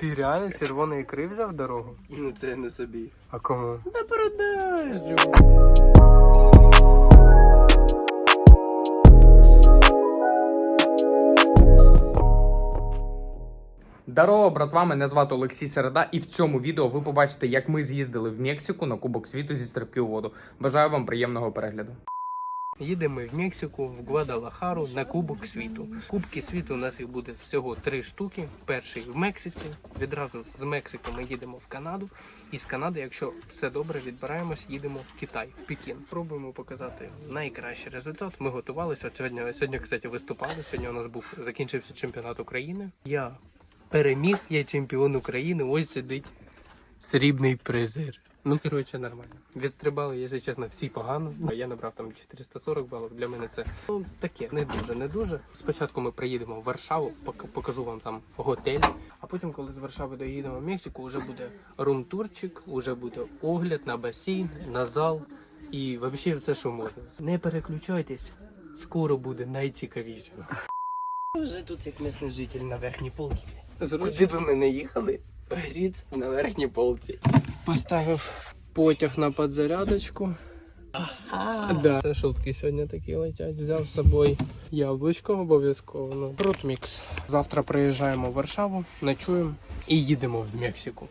Ти реально червоної ікри взяв дорогу? Ну це не собі. А кому? На продажу. Здорово, братва, мене звати Олексій Середа, і в цьому відео ви побачите, як ми з'їздили в Мексику на Кубок світу зі стрибки у воду. Бажаю вам приємного перегляду. Їдемо в Мексику, в Гвадалахару на Кубок світу. Кубки світу у нас їх буде всього три штуки. Перший в Мексиці. Відразу з Мексики ми їдемо в Канаду. І з Канади, якщо все добре, відбираємось, їдемо в Китай, в Пекін. Пробуємо показати найкращий результат. Ми готувалися. От сьогодні, сьогодні, кстати, виступали. Сьогодні у нас був закінчився чемпіонат України. Я переміг, я чемпіон України. Ось сидить срібний призер. Ну, коротше, нормально. Відстрибали, якщо чесно, всі погано. Я набрав там 440 балів. Для мене це ну, таке, не дуже, не дуже. Спочатку ми приїдемо в Варшаву, пок- покажу вам там готель. А потім, коли з Варшави доїдемо в Мексику, вже буде рум-турчик, вже буде огляд на басейн, на зал і взагалі все, що можна. Не переключайтесь, скоро буде найцікавіше. Вже тут як місний житель на верхній полці. Куди би ми не їхали? Гріц на верхній полці. Поставив потяг на подзарядочку. Да. Це шутки сьогодні такі летять. Взяв з собою яблучко обов'язково. Ну, фрутмікс. Завтра приїжджаємо в Варшаву, ночуємо і їдемо в Мексику.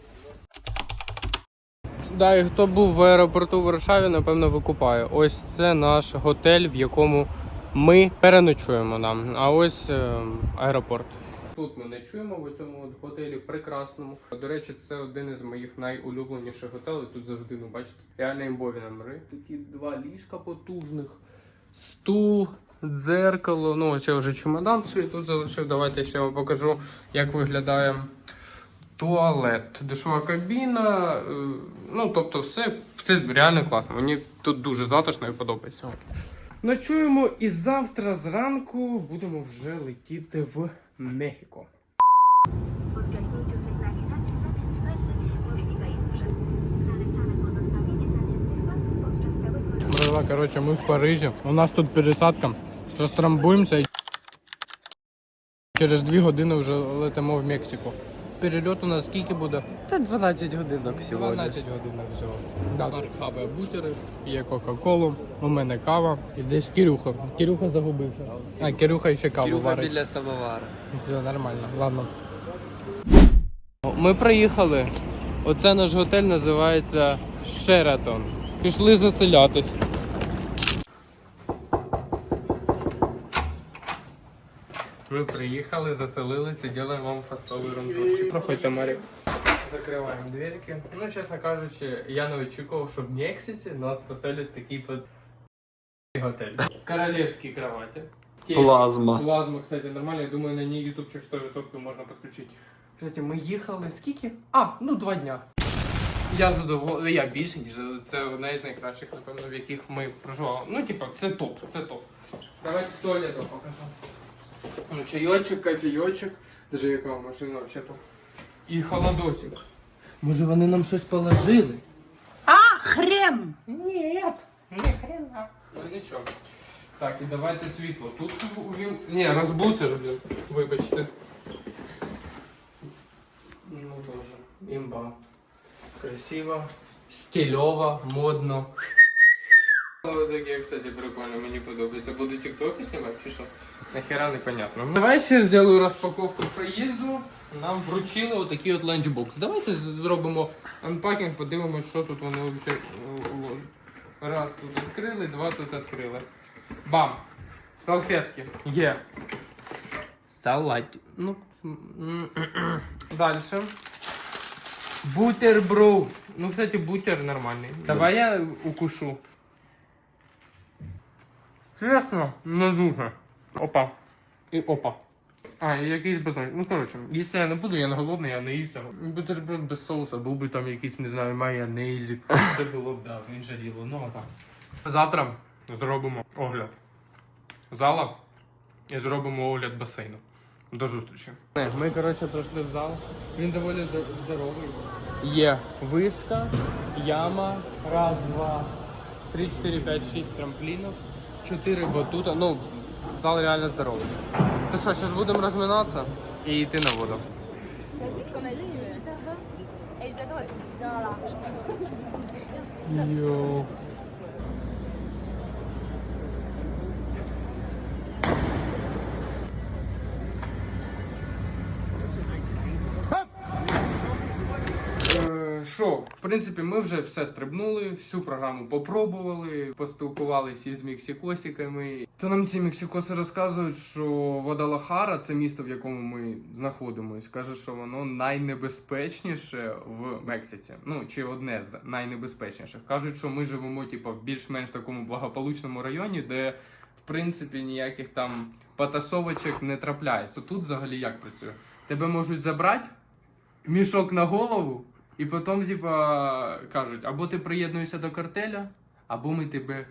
Да, і хто був в аеропорту в Варшаві, напевно, викупає. Ось це наш готель, в якому ми переночуємо нам. А ось е, аеропорт. Тут ми ночуємо в цьому от готелі прекрасному. До речі, це один із моїх найулюбленіших готелей. Тут завжди, ну бачите, реально імбові номери. Такі два ліжка потужних, стул, дзеркало. Ну, ось я вже чемодан свій тут залишив. Давайте ще вам покажу, як виглядає туалет, душова кабіна. е, Ну, тобто, все, все реально класно. Мені тут дуже затишно і подобається. Ночуємо і завтра зранку будемо вже летіти в Мехіко. Ми в Парижі. У нас тут пересадка. Розтрамбуємося і через дві години вже летимо в Мексику. Перельот у нас скільки буде? Та 12 годинок всього. 12 годин всього. Да, Марк хаває бутери, п'є Кока-Колу, у мене кава. І десь Кирюха. Кирюха загубився. А, Кирюха ще каву Кирюха варить. біля самовара. Все нормально, ладно. Ми приїхали. Оце наш готель називається Шератон. Пішли заселятись. Ми приїхали, заселилися, робимо вам фастовий рандурчик. Проходьте, Марік. Закриваємо дверки. Ну, чесно кажучи, я не очікував, що в Мексиці нас поселять такий под... готель. Королевські кроваті. Плазма. Плазма, кстати, нормально. Я думаю, на ній ютубчик 100% можна підключити. Кстати, ми їхали скільки? А, ну два дня. Я задоволений, я більше, ніж задоволений. це одна із найкращих, напевно, в яких ми проживали. Ну, типа, це топ, це топ. Давайте туалет вам покажу. Ну, чайочок, кофійочок. Даже яка машина вообще топ. І холодосик. Може вони нам щось положили? А, хрен! Ні, не хрена. Ну нічого. Так, і давайте світло. Тут він. Ні, розбуться ж, блін. Вибачте. Ну тоже. Імба. Красиво, стильово, модно. Кстати, прикольно, мені подобається. Буду тіктоки знімати чи що? Нахера непонятно. Давай ще зроблю розпаковку проїзду. Нам вручили отакий от ланчбокс. Давайте зробимо анпакінг, подивимось, що тут вони взагалі. Раз тут відкрили, два тут відкрили. Бам! Салфетки. Є. Салат. Ну. Дальше. Бутерброд. Ну, кстати, бутер нормальний. Давай я укушу. Чесно, не дуже. Опа. І опа. А, і якийсь батон. Ну, коротше, їсти я не буду, я не голодний, я не ївся. Бутерброд без соуса, був би там якийсь, не знаю, майонезик. Це було б, да, інше діло. Ну, а так. Завтра зробимо огляд зала і зробимо огляд басейну. До зустрічі. Ми, коротше, пройшли в зал. Він доволі здоровий. Є вишка, яма, раз, два, три, чотири, п'ять, шість трамплінів, чотири батута. Ну, зал реально здоровий. Ну що, зараз будемо розминатися і йти на воду. C'est Що, в принципі, ми вже все стрибнули, всю програму попробували, поспілкувалися із мексикосиками. То нам ці мексикоси розказують, що Водалахара це місто, в якому ми знаходимося. Каже, що воно найнебезпечніше в Мексиці. Ну чи одне з найнебезпечніших. Кажуть, що ми живемо, типу, в більш-менш такому благополучному районі, де в принципі ніяких там потасовочок не трапляється. Тут взагалі як працює? Тебе можуть забрати мішок на голову, і потім, типа, кажуть, або ти приєднуєшся до картеля, або ми тебе.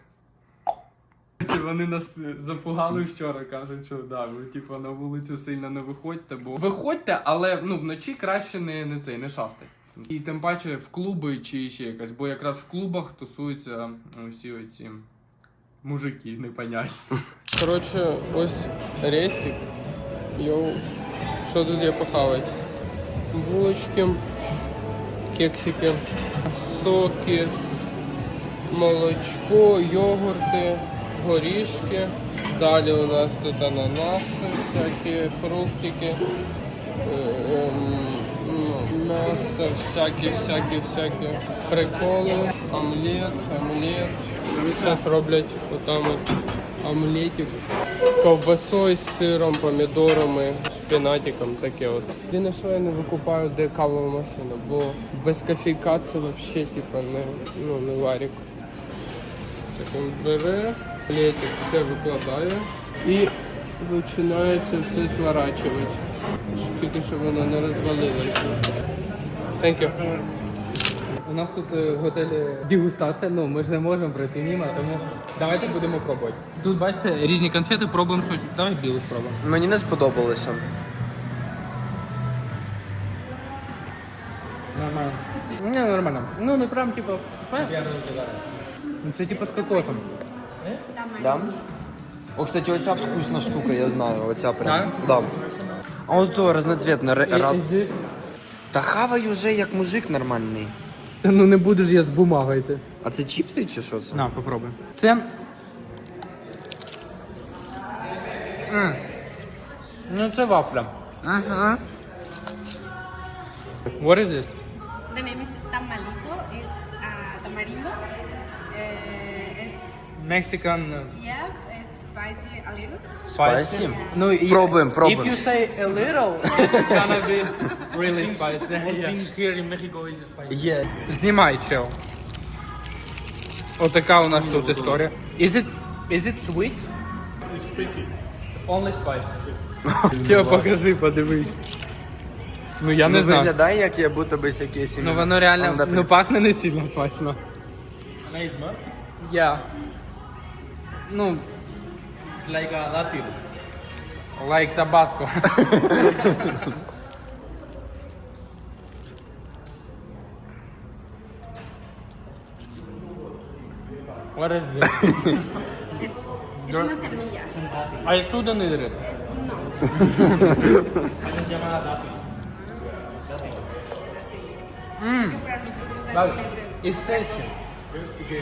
Вони нас запугали вчора, кажуть, що да, ви типа на вулицю сильно не виходьте, бо виходьте, але ну вночі краще не, не цей, не шастать. І тим паче в клуби чи ще якась, бо якраз в клубах тусуються всі оці мужики непонятні. Коротше, ось рестик. Йоу. Що тут є похавати? булочки, кексики, соки, молочко, йогурти, горішки. Далі у нас тут ананаси, всякі фруктики, е, ем, м'ясо, всякі, всякі, всякі приколи, омлет, омлет. Зараз роблять отам от омлетик ковбасою з сиром, помідорами, шпінатиком, таке от. Єдине, що я не викупаю, де кавова машина, бо без кофійка це взагалі типу, не, ну, не варік. Так він бере, плетик все викладає і починається все зворачувати. Тільки щоб воно не розвалилося. Thank you. У нас тут е, в готелі дегустація, ну ми ж не можемо пройти мимо, тому давайте будемо пробувати. Тут бачите різні конфети, пробуємо смачно. Давай білу спробуємо. Мені не сподобалося. Нормально. Не, нормально. Ну не прям типу. Ну, Це типу з кокосом. Да? О, кстати, оця вкусна штука, я знаю. Оця прям. Да? Да. А от то разноцветне. ре- І- ра- і здесь- Та хавай уже як мужик нормальний. Та ну не будеш я з бумагою це. А це чіпси чи що це? На, попробуй. Це. М. Ну, це вафля. Ага. What is this? The name is tamalito, is uh, tamarindo. Uh, it's, Mexican yeah, it's spicy a little. Спайсі? Ну, і- Пробуємо, пробуємо. If you say a little, it's gonna be really spicy. Yeah. Є. Знімай, чел. Отака у нас тут історія. Is it, is it sweet? It's spicy. Only spicy. Чел, покажи, подивись. Ну я не Ну, знаю. виглядає, як я будто би якесь Ну воно реально, Ну, ну пахне не сильно смачно. Я. Ну. Like a datil. Like Tabasco. What is this? Es una semilla. I shouldn't eat it. But it's tasty.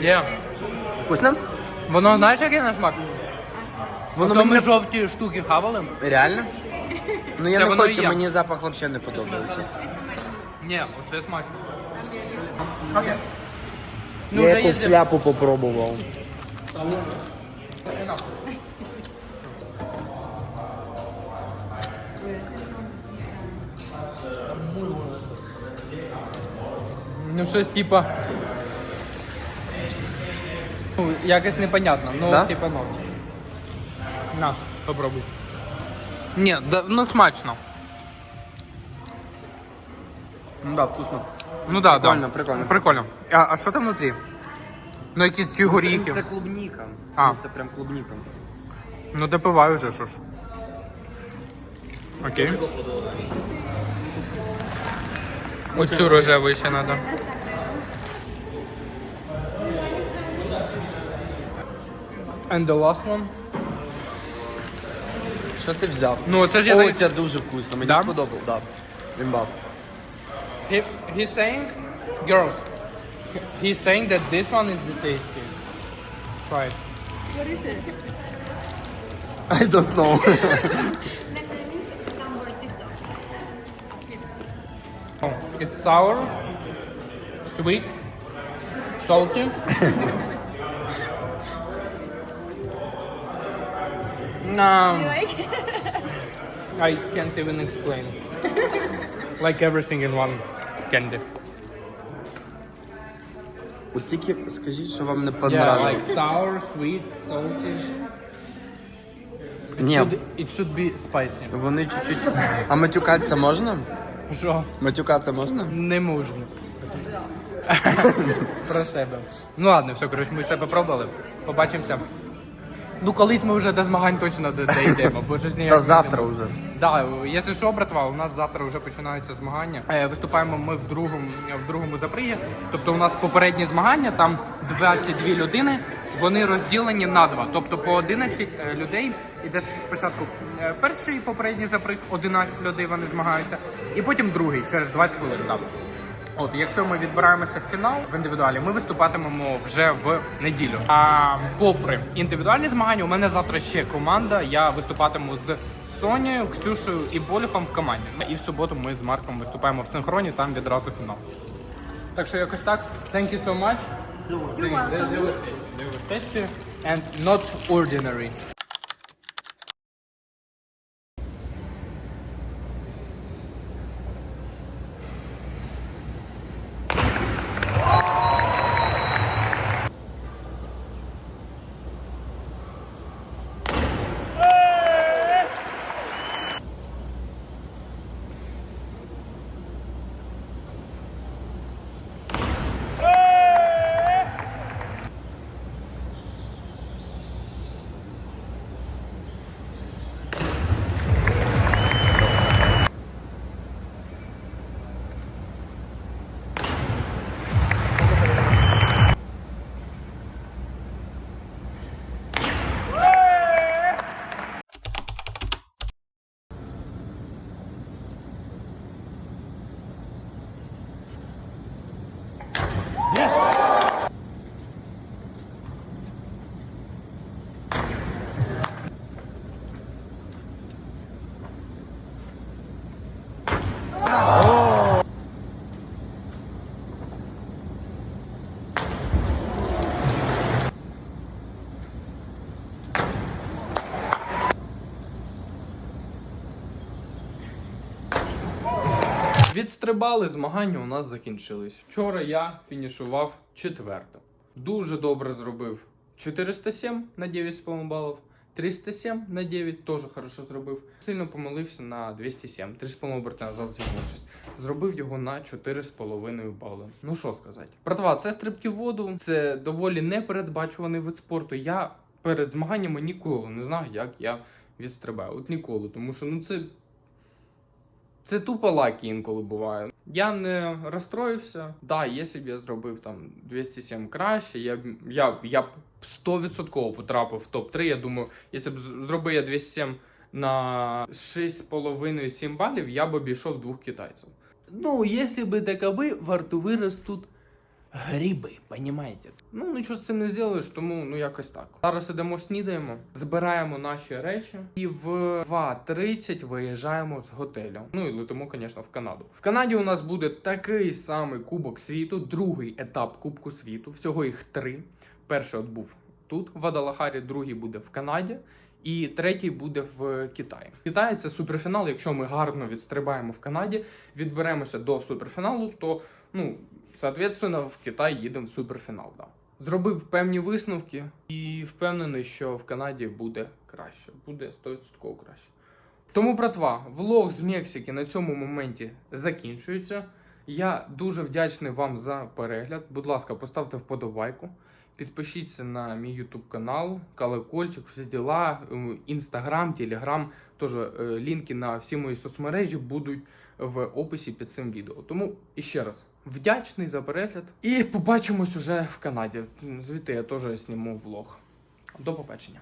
Yeah. Вкусно? Воно знаєш, яке на смак? Воно Ото мені ми не... жовті штуки хавали. Реально? Ну я Це не воно і хочу, є. мені запах взагалі не подобається. Ні, оце смачно. я вже якусь їздив. шляпу попробував. Ну щось типа. Ну, якось непонятно. Ну, Да? типа норм. На, попробуй. Ні, да, ну смачно. Ну да, вкусно. Ну да, Прикольно, да. прикольно. Прикольно. А, а що там внутрі? Ну якісь чи горіхи. Це, це клубніка. А. Ну, Це прям клубніка. Ну допиваю вже, що ж. Окей. Оцю рожеву ще треба. And the last one. Що ти взяв? Ну, це ж я О, так- це дуже вкусно, мені Да? сподобалось. Да. Імба. He, he's saying, girls, he's saying that this one is the tastiest. Try it. What is it? I don't know. Oh, it's sour, sweet, salty. no, Like? I can't even explain. like everything in one candy. От тільки скажіть, що вам не Yeah, понравилось. like sour, sweet, salty. It Ні, should, it should be spicy. вони чуть-чуть. А матюкатися можна? Що? Матюкатися можна? Не можна. Про себе. Ну ладно, все, коротше, ми все попробували. Побачимося. Ну, колись ми вже до змагань точно дійдемо, бо щось ніяк Та не завтра йдемо. вже. Да, якщо що, братва, у нас завтра вже починаються змагання. Е, виступаємо ми в другому, в другому запрігі. Тобто у нас попередні змагання, там 22 людини, вони розділені на два. Тобто по 11 е, людей іде спочатку е, перший попередній заприг, 11 людей вони змагаються, і потім другий через 20 хвилин. Да. От, якщо ми відбираємося в фінал в індивідуалі, ми виступатимемо вже в неділю. А попри індивідуальні змагання, у мене завтра ще команда. Я виступатиму з Сонією, Ксюшею і Болюхом в команді. І в суботу ми з Марком виступаємо в синхроні, там відразу фінал. Так що якось так. Thank you so much. They, they. They and not ordinary. Відстрибали змагання у нас закінчились. Вчора я фінішував четверто. Дуже добре зробив 407 на 9,5 балів. 307 на 9 теж хорошо зробив. Сильно помилився на 207. 3,5 оберта назад зігнувшись. Зробив його на 4,5 бали. Ну що сказати. Братва, це стрибки воду. Це доволі непередбачуваний вид спорту. Я перед змаганнями ніколи не знаю, як я відстрибаю. От ніколи. Тому що ну це це тупо лаки інколи буває. Я не розстроївся. Да, якщо б я зробив там 207 краще, я б я, я б 100% потрапив в топ-3. Я думаю, якщо б зробив я 207 на 6,5-7 балів, я б обійшов двох китайців. Ну, якщо би такови, вартовий виростуть гриби, понімаєте? Ну, нічого з цим не зробиш, тому ну якось так. Зараз ідемо снідаємо, збираємо наші речі і в 2.30 виїжджаємо з готелю. Ну і летимо, звісно, в Канаду. В Канаді у нас буде такий самий Кубок світу, другий етап Кубку світу. Всього їх три. Перший от був тут, в Адалахарі, другий буде в Канаді. І третій буде в Китаї. В Китаї це суперфінал. Якщо ми гарно відстрибаємо в Канаді, відберемося до суперфіналу, то ну соответственно в Китай їдемо в суперфінал. Да. Зробив певні висновки і впевнений, що в Канаді буде краще. Буде 100% краще. Тому, братва, влог з Мексики на цьому моменті закінчується. Я дуже вдячний вам за перегляд. Будь ласка, поставте вподобайку. Підпишіться на мій YouTube канал, колокольчик, всі діла, інстаграм, телеграм. Теж е, лінки на всі мої соцмережі будуть в описі під цим відео. Тому іще раз вдячний за перегляд. І побачимось уже в Канаді. Звідти я теж зніму влог. До побачення.